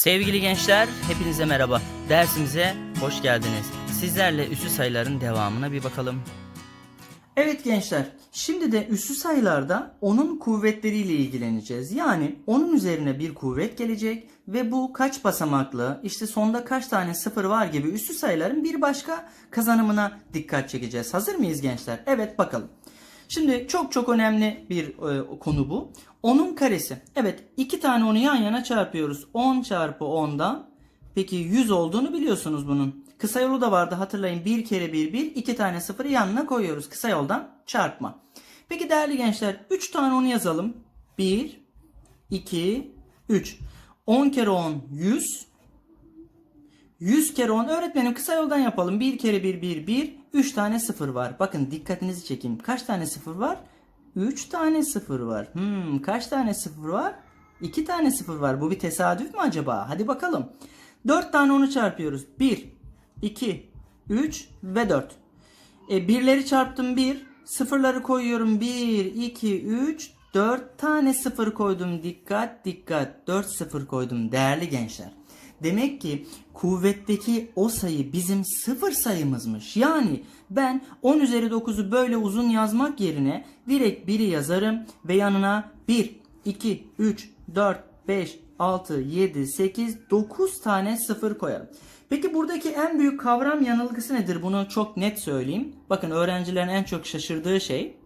Sevgili gençler, hepinize merhaba. Dersimize hoş geldiniz. Sizlerle üssü sayıların devamına bir bakalım. Evet gençler, şimdi de üssü sayılarda onun kuvvetleriyle ilgileneceğiz. Yani onun üzerine bir kuvvet gelecek ve bu kaç basamaklı, işte sonda kaç tane sıfır var gibi üssü sayıların bir başka kazanımına dikkat çekeceğiz. Hazır mıyız gençler? Evet bakalım. Şimdi çok çok önemli bir e, konu bu. 10'un karesi. Evet iki tane onu yan yana çarpıyoruz. 10 çarpı 10'dan peki 100 olduğunu biliyorsunuz bunun. Kısa yolu da vardı hatırlayın. 1 kere 1 1 iki tane sıfırı yanına koyuyoruz. Kısa yoldan çarpma. Peki değerli gençler 3 tane onu yazalım. 1 2 3 10 kere 10 100 100 kere 10 öğretmenim kısa yoldan yapalım. 1 kere 1 1 1 3 tane sıfır var. Bakın dikkatinizi çekeyim. Kaç tane sıfır var? 3 tane sıfır var. Hmm, kaç tane sıfır var? 2 tane sıfır var. Bu bir tesadüf mü acaba? Hadi bakalım. 4 tane onu çarpıyoruz. 1 2 3 ve 4. E, birleri çarptım 1. Sıfırları koyuyorum. 1 2 3 4 tane sıfır koydum. Dikkat dikkat. 4 sıfır koydum değerli gençler. Demek ki kuvvetteki o sayı bizim sıfır sayımızmış. Yani ben 10 üzeri 9'u böyle uzun yazmak yerine direkt 1'i yazarım ve yanına 1, 2, 3, 4, 5, 6, 7, 8, 9 tane sıfır koyarım. Peki buradaki en büyük kavram yanılgısı nedir? Bunu çok net söyleyeyim. Bakın öğrencilerin en çok şaşırdığı şey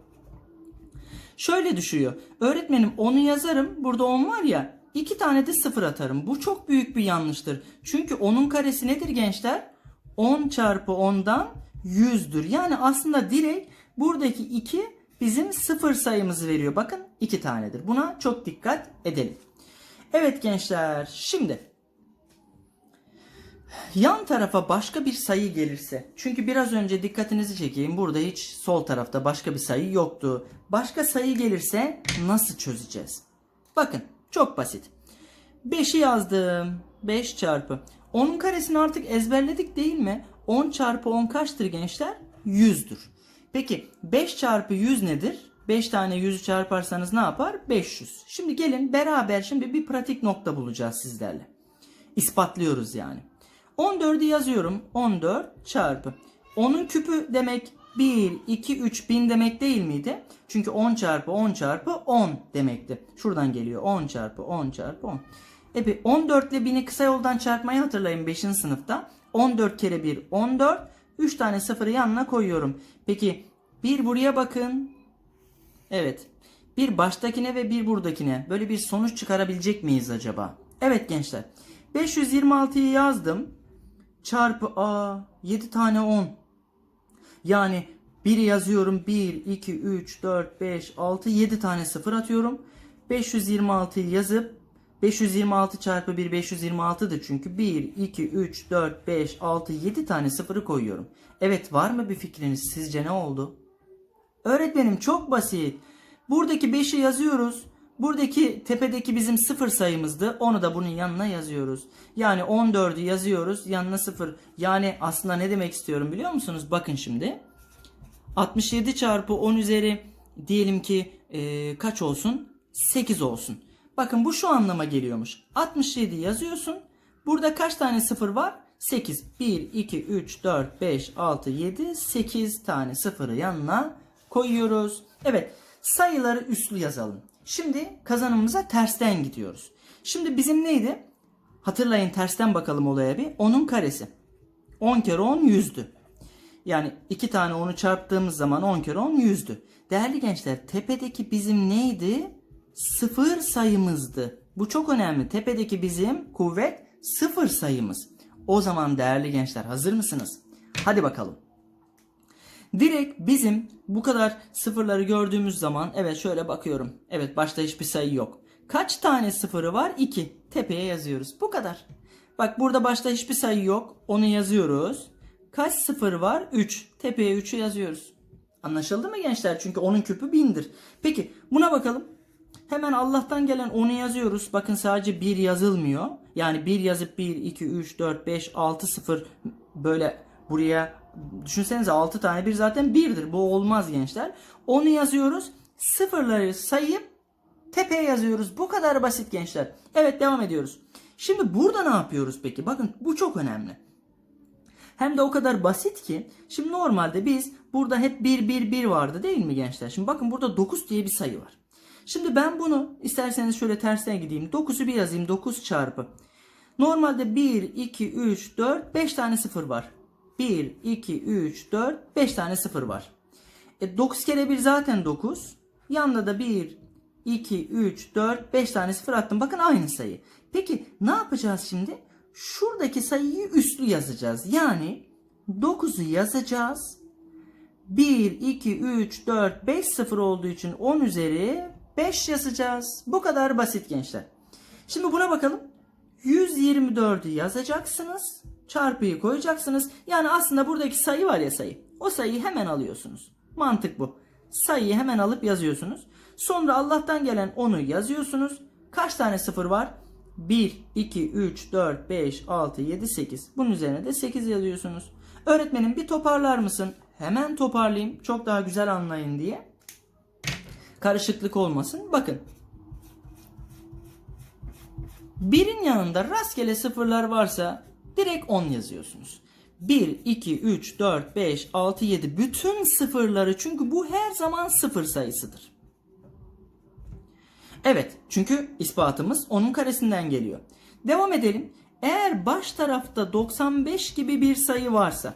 Şöyle düşüyor. Öğretmenim onu yazarım. Burada 10 var ya. İki tane de sıfır atarım. Bu çok büyük bir yanlıştır. Çünkü onun karesi nedir gençler? 10 çarpı 10'dan 100'dür. Yani aslında direkt buradaki 2 bizim sıfır sayımızı veriyor. Bakın 2 tanedir. Buna çok dikkat edelim. Evet gençler şimdi yan tarafa başka bir sayı gelirse çünkü biraz önce dikkatinizi çekeyim burada hiç sol tarafta başka bir sayı yoktu. Başka sayı gelirse nasıl çözeceğiz? Bakın çok basit. 5'i yazdım. 5 çarpı. 10'un karesini artık ezberledik değil mi? 10 çarpı 10 kaçtır gençler? 100'dür. Peki 5 çarpı 100 nedir? 5 tane 100'ü çarparsanız ne yapar? 500. Şimdi gelin beraber şimdi bir pratik nokta bulacağız sizlerle. İspatlıyoruz yani. 14'ü yazıyorum. 14 çarpı. 10'un küpü demek 1, 2, 3 bin demek değil miydi? Çünkü 10 çarpı 10 çarpı 10 demekti. Şuradan geliyor 10 çarpı 10 çarpı 10. E bir 14 ile 1000'i kısa yoldan çarpmayı hatırlayın 5. sınıfta. 14 kere 1 14. 3 tane sıfırı yanına koyuyorum. Peki bir buraya bakın. Evet. Bir baştakine ve bir buradakine böyle bir sonuç çıkarabilecek miyiz acaba? Evet gençler. 526'yı yazdım. Çarpı a 7 tane 10. Yani 1'i yazıyorum 1, 2, 3, 4, 5, 6, 7 tane sıfır atıyorum. 526'yı yazıp 526 çarpı 1 526'dır çünkü 1, 2, 3, 4, 5, 6, 7 tane sıfırı koyuyorum. Evet var mı bir fikriniz sizce ne oldu? Öğretmenim çok basit. Buradaki 5'i yazıyoruz. Buradaki tepedeki bizim sıfır sayımızdı. Onu da bunun yanına yazıyoruz. Yani 14'ü yazıyoruz. Yanına sıfır. Yani aslında ne demek istiyorum biliyor musunuz? Bakın şimdi. 67 çarpı 10 üzeri diyelim ki e, kaç olsun? 8 olsun. Bakın bu şu anlama geliyormuş. 67 yazıyorsun. Burada kaç tane sıfır var? 8. 1, 2, 3, 4, 5, 6, 7, 8 tane sıfırı yanına koyuyoruz. Evet sayıları üslü yazalım. Şimdi kazanımımıza tersten gidiyoruz. Şimdi bizim neydi? Hatırlayın tersten bakalım olaya bir. 10'un karesi. 10 kere 10 100'dü. Yani iki tane onu çarptığımız zaman 10 kere 10 100'dü. Değerli gençler tepedeki bizim neydi? Sıfır sayımızdı. Bu çok önemli. Tepedeki bizim kuvvet sıfır sayımız. O zaman değerli gençler hazır mısınız? Hadi bakalım. Direkt bizim bu kadar sıfırları gördüğümüz zaman evet şöyle bakıyorum. Evet başta hiçbir sayı yok. Kaç tane sıfırı var? 2. Tepeye yazıyoruz. Bu kadar. Bak burada başta hiçbir sayı yok. Onu yazıyoruz. Kaç sıfır var? 3. Tepeye 3'ü yazıyoruz. Anlaşıldı mı gençler? Çünkü onun küpü 1000'dir. Peki buna bakalım. Hemen Allah'tan gelen 10'u yazıyoruz. Bakın sadece 1 yazılmıyor. Yani 1 yazıp 1, 2, 3, 4, 5, 6, 0 böyle buraya düşünsenize 6 tane 1 zaten 1'dir. Bu olmaz gençler. Onu yazıyoruz. Sıfırları sayıp tepeye yazıyoruz. Bu kadar basit gençler. Evet devam ediyoruz. Şimdi burada ne yapıyoruz peki? Bakın bu çok önemli. Hem de o kadar basit ki şimdi normalde biz burada hep 1 1 1 vardı değil mi gençler? Şimdi bakın burada 9 diye bir sayı var. Şimdi ben bunu isterseniz şöyle tersine gideyim. 9'u bir yazayım. 9 çarpı. Normalde 1 2 3 4 5 tane sıfır var. 1 2 3 4 5 tane sıfır var. E 9 kere 1 zaten 9. Yanında da 1 2 3 4 5 tane sıfır attım. Bakın aynı sayı. Peki ne yapacağız şimdi? Şuradaki sayıyı üstlü yazacağız. Yani 9'u yazacağız. 1, 2, 3, 4, 5 sıfır olduğu için 10 üzeri 5 yazacağız. Bu kadar basit gençler. Şimdi buna bakalım. 124'ü yazacaksınız. Çarpıyı koyacaksınız. Yani aslında buradaki sayı var ya sayı. O sayıyı hemen alıyorsunuz. Mantık bu. Sayıyı hemen alıp yazıyorsunuz. Sonra Allah'tan gelen 10'u yazıyorsunuz. Kaç tane sıfır var? 1, 2, 3, 4, 5, 6, 7, 8. Bunun üzerine de 8 yazıyorsunuz. Öğretmenim bir toparlar mısın? Hemen toparlayayım. Çok daha güzel anlayın diye. Karışıklık olmasın. Bakın. Birin yanında rastgele sıfırlar varsa direkt 10 yazıyorsunuz. 1, 2, 3, 4, 5, 6, 7 bütün sıfırları çünkü bu her zaman sıfır sayısıdır. Evet çünkü ispatımız onun karesinden geliyor. Devam edelim. Eğer baş tarafta 95 gibi bir sayı varsa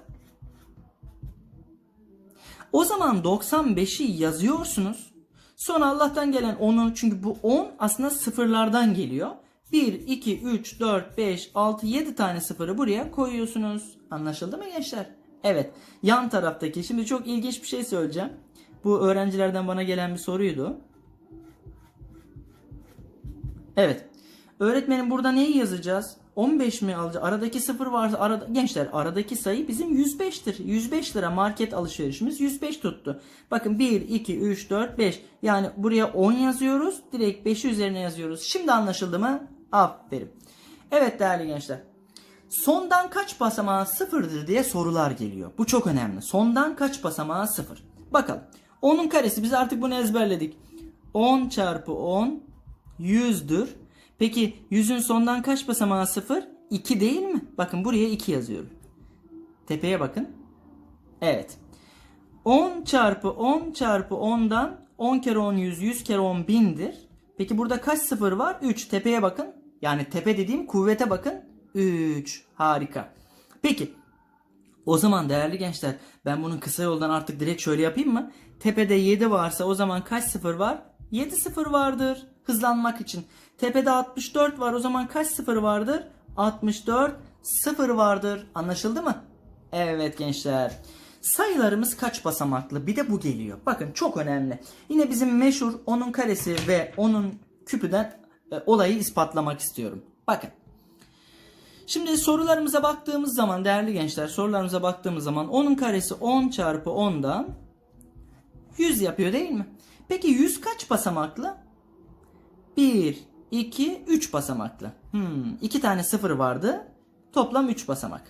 o zaman 95'i yazıyorsunuz. Sonra Allah'tan gelen 10'u çünkü bu 10 aslında sıfırlardan geliyor. 1, 2, 3, 4, 5, 6, 7 tane sıfırı buraya koyuyorsunuz. Anlaşıldı mı gençler? Evet. Yan taraftaki şimdi çok ilginç bir şey söyleyeceğim. Bu öğrencilerden bana gelen bir soruydu. Evet. Öğretmenim burada neyi yazacağız? 15 mi alacağız? Aradaki sıfır varsa arada, gençler aradaki sayı bizim 105'tir. 105 lira market alışverişimiz 105 tuttu. Bakın 1, 2, 3, 4, 5. Yani buraya 10 yazıyoruz. Direkt 5'i üzerine yazıyoruz. Şimdi anlaşıldı mı? Aferin. Evet değerli gençler. Sondan kaç basamağı sıfırdır diye sorular geliyor. Bu çok önemli. Sondan kaç basamağı sıfır? Bakalım. 10'un karesi biz artık bunu ezberledik. 10 çarpı 10 100'dür. Peki 100'ün sondan kaç basamağı 0? 2 değil mi? Bakın buraya 2 yazıyorum. Tepeye bakın. Evet. 10 çarpı 10 çarpı 10'dan 10 kere 10 100, 100 kere 10 bindir. Peki burada kaç sıfır var? 3. Tepeye bakın. Yani tepe dediğim kuvvete bakın. 3. Harika. Peki. O zaman değerli gençler ben bunun kısa yoldan artık direkt şöyle yapayım mı? Tepede 7 varsa o zaman kaç sıfır var? 7 sıfır vardır hızlanmak için. Tepede 64 var o zaman kaç sıfır vardır? 64 sıfır vardır. Anlaşıldı mı? Evet gençler. Sayılarımız kaç basamaklı? Bir de bu geliyor. Bakın çok önemli. Yine bizim meşhur onun karesi ve onun küpüden e, olayı ispatlamak istiyorum. Bakın. Şimdi sorularımıza baktığımız zaman değerli gençler sorularımıza baktığımız zaman onun karesi 10 çarpı 10'dan 100 yapıyor değil mi? Peki 100 kaç basamaklı? 1, 2, 3 basamaklı. Hmm, 2 tane sıfır vardı. Toplam 3 basamak.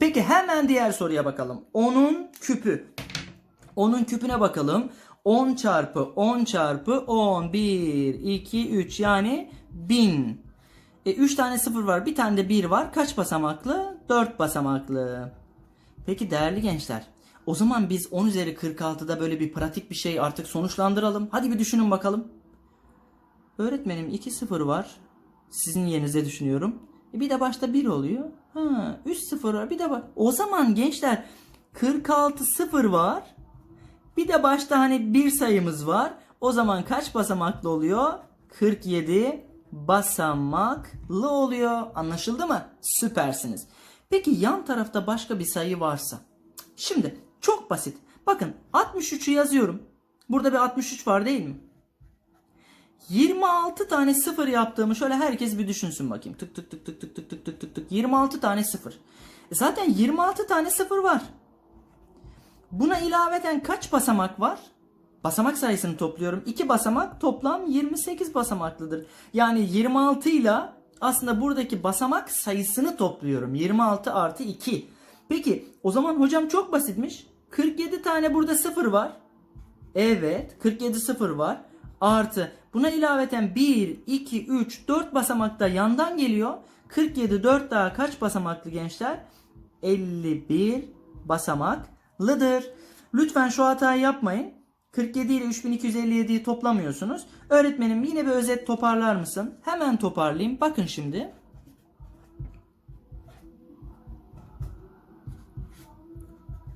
Peki hemen diğer soruya bakalım. 10'un küpü. 10'un küpüne bakalım. 10 çarpı 10 çarpı 10. 1, 2, 3 yani 1000. E, 3 tane sıfır var. Bir tane de 1 var. Kaç basamaklı? 4 basamaklı. Peki değerli gençler. O zaman biz 10 üzeri 46'da böyle bir pratik bir şey artık sonuçlandıralım. Hadi bir düşünün bakalım. Öğretmenim 2 sıfır var. Sizin yerinize düşünüyorum. E bir de başta 1 oluyor. Ha, 3 sıfır var. Bir de var. O zaman gençler 46 sıfır var. Bir de başta hani bir sayımız var. O zaman kaç basamaklı oluyor? 47 basamaklı oluyor. Anlaşıldı mı? Süpersiniz. Peki yan tarafta başka bir sayı varsa. Şimdi çok basit. Bakın 63'ü yazıyorum. Burada bir 63 var değil mi? 26 tane sıfır yaptığımı şöyle herkes bir düşünsün bakayım. Tık tık tık tık tık tık tık tık tık tık. 26 tane sıfır. E zaten 26 tane sıfır var. Buna ilaveten kaç basamak var? Basamak sayısını topluyorum. 2 basamak toplam 28 basamaklıdır. Yani 26 ile aslında buradaki basamak sayısını topluyorum. 26 artı 2. Peki o zaman hocam çok basitmiş. 47 tane burada sıfır var. Evet 47 sıfır var. artı buna ilaveten 1, 2, 3, 4 basamak da yandan geliyor. 47 4 daha kaç basamaklı gençler? 51 basamaklıdır. Lütfen şu hatayı yapmayın. 47 ile 3257'yi toplamıyorsunuz. Öğretmenim yine bir özet toparlar mısın? Hemen toparlayayım. Bakın şimdi.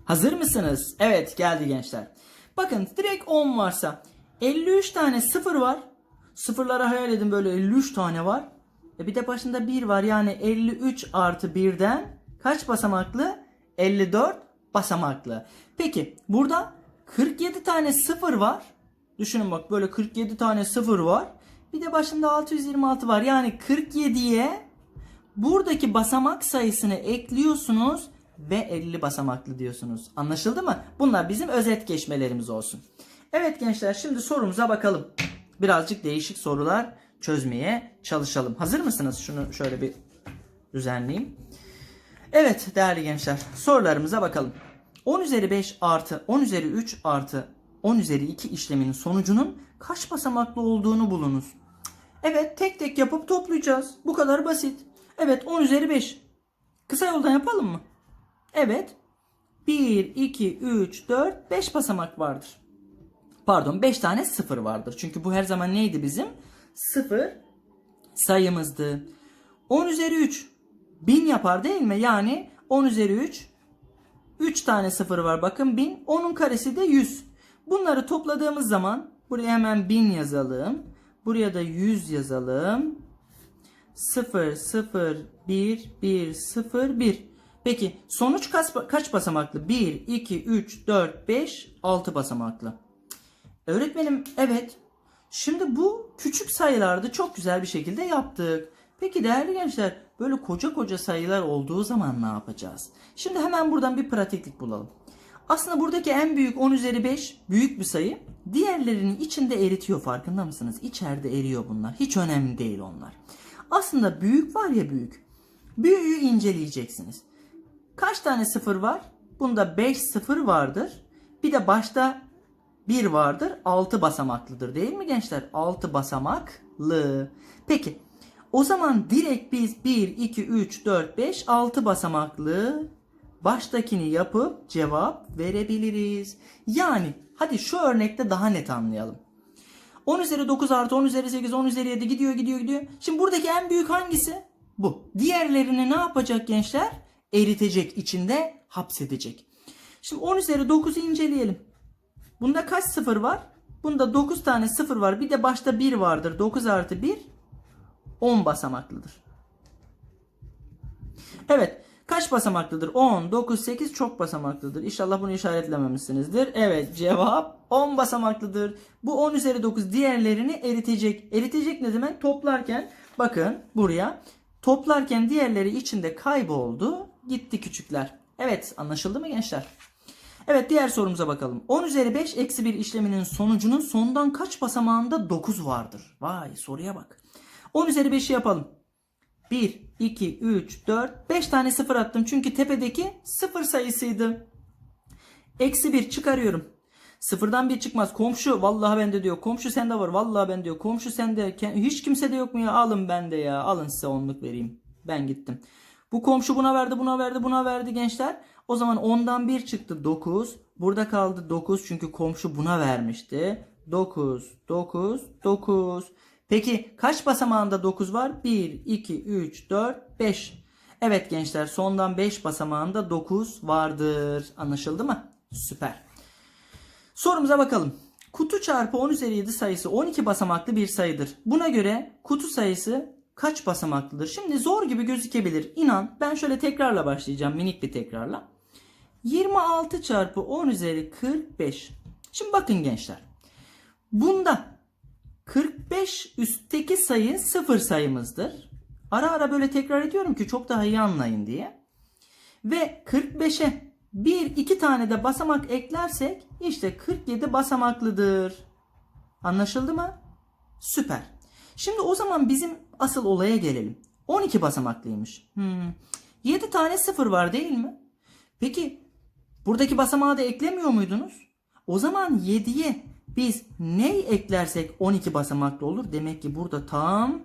Hazır mısınız? Evet geldi gençler. Bakın direkt 10 varsa 53 tane sıfır var. Sıfırlara hayal edin böyle 53 tane var. E bir de başında 1 var yani 53 artı 1'den kaç basamaklı? 54 basamaklı. Peki burada 47 tane sıfır var. Düşünün bak böyle 47 tane sıfır var. Bir de başında 626 var. Yani 47'ye buradaki basamak sayısını ekliyorsunuz ve 50 basamaklı diyorsunuz. Anlaşıldı mı? Bunlar bizim özet geçmelerimiz olsun. Evet gençler şimdi sorumuza bakalım. Birazcık değişik sorular çözmeye çalışalım. Hazır mısınız? Şunu şöyle bir düzenleyeyim. Evet değerli gençler sorularımıza bakalım. 10 üzeri 5 artı 10 üzeri 3 artı 10 üzeri 2 işleminin sonucunun kaç basamaklı olduğunu bulunuz. Evet tek tek yapıp toplayacağız. Bu kadar basit. Evet 10 üzeri 5. Kısa yoldan yapalım mı? Evet. 1, 2, 3, 4, 5 basamak vardır. Pardon 5 tane sıfır vardır. Çünkü bu her zaman neydi bizim? Sıfır sayımızdı. 10 üzeri 3 1000 yapar değil mi? Yani 10 üzeri 3 3 tane sıfır var bakın 1000. Onun karesi de 100. Bunları topladığımız zaman buraya hemen 1000 yazalım. Buraya da 100 yazalım. 0 0 1 1 0 1. Peki sonuç kaç, kaç basamaklı? 1 2 3 4 5 6 basamaklı. Öğretmenim evet. Şimdi bu küçük sayılarda çok güzel bir şekilde yaptık. Peki değerli gençler böyle koca koca sayılar olduğu zaman ne yapacağız? Şimdi hemen buradan bir pratiklik bulalım. Aslında buradaki en büyük 10 üzeri 5 büyük bir sayı. Diğerlerinin içinde eritiyor farkında mısınız? İçeride eriyor bunlar. Hiç önemli değil onlar. Aslında büyük var ya büyük. Büyüğü inceleyeceksiniz. Kaç tane sıfır var? Bunda 5 sıfır vardır. Bir de başta 1 vardır. 6 basamaklıdır değil mi gençler? 6 basamaklı. Peki o zaman direkt biz 1, 2, 3, 4, 5, 6 basamaklı baştakini yapıp cevap verebiliriz. Yani hadi şu örnekte daha net anlayalım. 10 üzeri 9 artı 10 üzeri 8, 10 üzeri 7 gidiyor gidiyor gidiyor. Şimdi buradaki en büyük hangisi? Bu. Diğerlerini ne yapacak gençler? Eritecek, içinde hapsedecek. Şimdi 10 üzeri 9'u inceleyelim. Bunda kaç sıfır var? Bunda 9 tane sıfır var. Bir de başta 1 vardır. 9 artı 1 10 basamaklıdır. Evet. Kaç basamaklıdır? 10, 9, 8 çok basamaklıdır. İnşallah bunu işaretlememişsinizdir. Evet cevap 10 basamaklıdır. Bu 10 üzeri 9 diğerlerini eritecek. Eritecek ne demek? Toplarken bakın buraya toplarken diğerleri içinde kayboldu. Gitti küçükler. Evet anlaşıldı mı gençler? Evet diğer sorumuza bakalım. 10 üzeri 5 eksi 1 işleminin sonucunun sondan kaç basamağında 9 vardır? Vay soruya bak. 10 üzeri 5'i yapalım. 1, 2, 3, 4, 5 tane sıfır attım. Çünkü tepedeki sıfır sayısıydı. Eksi 1 çıkarıyorum. Sıfırdan bir çıkmaz. Komşu vallahi bende diyor. Komşu sende var. Vallahi ben diyor. Komşu sende. Hiç kimse de yok mu ya? Alın bende ya. Alın size onluk vereyim. Ben gittim. Bu komşu buna verdi, buna verdi, buna verdi gençler. O zaman 10'dan 1 çıktı 9. Burada kaldı 9 çünkü komşu buna vermişti. 9, 9, 9. Peki kaç basamağında 9 var? 1, 2, 3, 4, 5. Evet gençler sondan 5 basamağında 9 vardır. Anlaşıldı mı? Süper. Sorumuza bakalım. Kutu çarpı 10 üzeri 7 sayısı 12 basamaklı bir sayıdır. Buna göre kutu sayısı kaç basamaklıdır? Şimdi zor gibi gözükebilir. İnan ben şöyle tekrarla başlayacağım minik bir tekrarla. 26 çarpı 10 üzeri 45. Şimdi bakın gençler. Bunda 45 üstteki sayı sıfır sayımızdır. Ara ara böyle tekrar ediyorum ki çok daha iyi anlayın diye. Ve 45'e 1 2 tane de basamak eklersek işte 47 basamaklıdır. Anlaşıldı mı? Süper. Şimdi o zaman bizim asıl olaya gelelim. 12 basamaklıymış. Hmm. 7 tane sıfır var değil mi? Peki buradaki basamağı da eklemiyor muydunuz? O zaman 7'ye Biz ne eklersek 12 basamaklı olur. Demek ki burada tam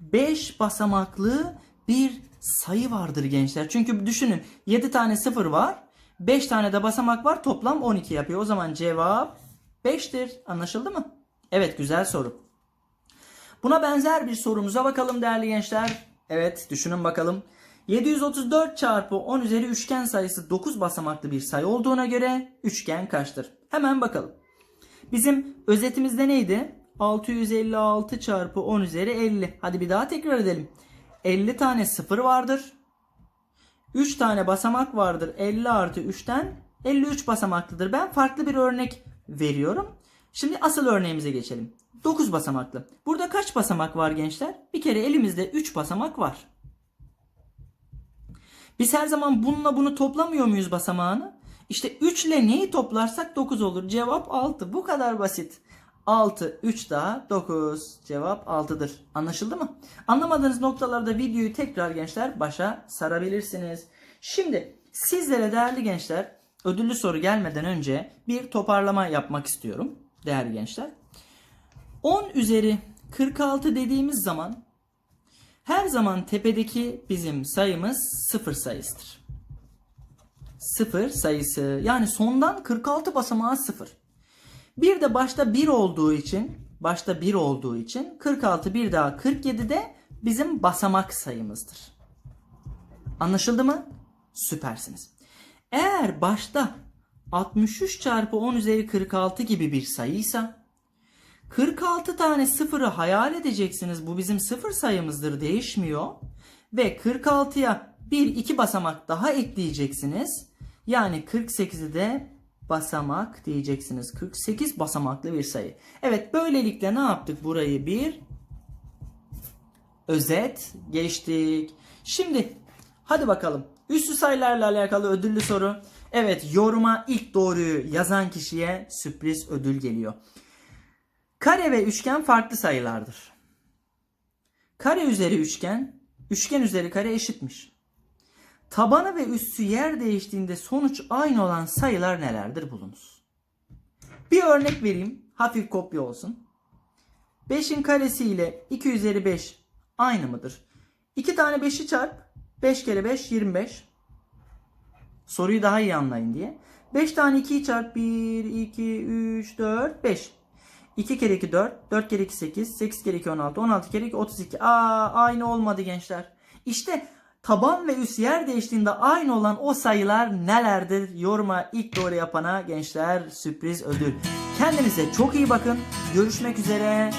5 basamaklı bir sayı vardır gençler. Çünkü düşünün 7 tane sıfır var. 5 tane de basamak var. Toplam 12 yapıyor. O zaman cevap 5'tir. Anlaşıldı mı? Evet güzel soru. Buna benzer bir sorumuza bakalım değerli gençler. Evet düşünün bakalım. 734 çarpı 10 üzeri üçgen sayısı 9 basamaklı bir sayı olduğuna göre üçgen kaçtır? Hemen bakalım. Bizim özetimizde neydi? 656 çarpı 10 üzeri 50. Hadi bir daha tekrar edelim. 50 tane sıfır vardır. 3 tane basamak vardır. 50 artı 3'ten 53 basamaklıdır. Ben farklı bir örnek veriyorum. Şimdi asıl örneğimize geçelim. 9 basamaklı. Burada kaç basamak var gençler? Bir kere elimizde 3 basamak var. Biz her zaman bununla bunu toplamıyor muyuz basamağını? İşte 3 ile neyi toplarsak 9 olur. Cevap 6. Bu kadar basit. 6, 3 daha 9. Cevap 6'dır. Anlaşıldı mı? Anlamadığınız noktalarda videoyu tekrar gençler başa sarabilirsiniz. Şimdi sizlere değerli gençler ödüllü soru gelmeden önce bir toparlama yapmak istiyorum. Değerli gençler. 10 üzeri 46 dediğimiz zaman her zaman tepedeki bizim sayımız 0 sayısıdır. 0 sayısı yani sondan 46 basamağı 0. Bir de başta 1 olduğu için başta 1 olduğu için 46 bir daha 47 de bizim basamak sayımızdır. Anlaşıldı mı? Süpersiniz. Eğer başta 63 çarpı 10 üzeri 46 gibi bir sayıysa 46 tane sıfırı hayal edeceksiniz. Bu bizim sıfır sayımızdır değişmiyor. Ve 46'ya 1 2 basamak daha ekleyeceksiniz. Yani 48'i de basamak diyeceksiniz. 48 basamaklı bir sayı. Evet böylelikle ne yaptık? Burayı bir özet geçtik. Şimdi hadi bakalım. Üstü sayılarla alakalı ödüllü soru. Evet yoruma ilk doğruyu yazan kişiye sürpriz ödül geliyor. Kare ve üçgen farklı sayılardır. Kare üzeri üçgen, üçgen üzeri kare eşitmiş. Tabanı ve üssü yer değiştiğinde sonuç aynı olan sayılar nelerdir bulunuz. Bir örnek vereyim. Hafif kopya olsun. 5'in karesi ile 2 üzeri 5 aynı mıdır? 2 tane 5'i çarp. 5 kere 5 25. Soruyu daha iyi anlayın diye. 5 tane 2'yi çarp. 1, 2, 3, 4, 5. 2 kere 2 4, 4 kere 2 8, 8 kere 2 16, 16 kere 2 32. Aa aynı olmadı gençler. İşte taban ve üst yer değiştiğinde aynı olan o sayılar nelerdir? Yoruma ilk doğru yapana gençler sürpriz ödül. Kendinize çok iyi bakın. Görüşmek üzere.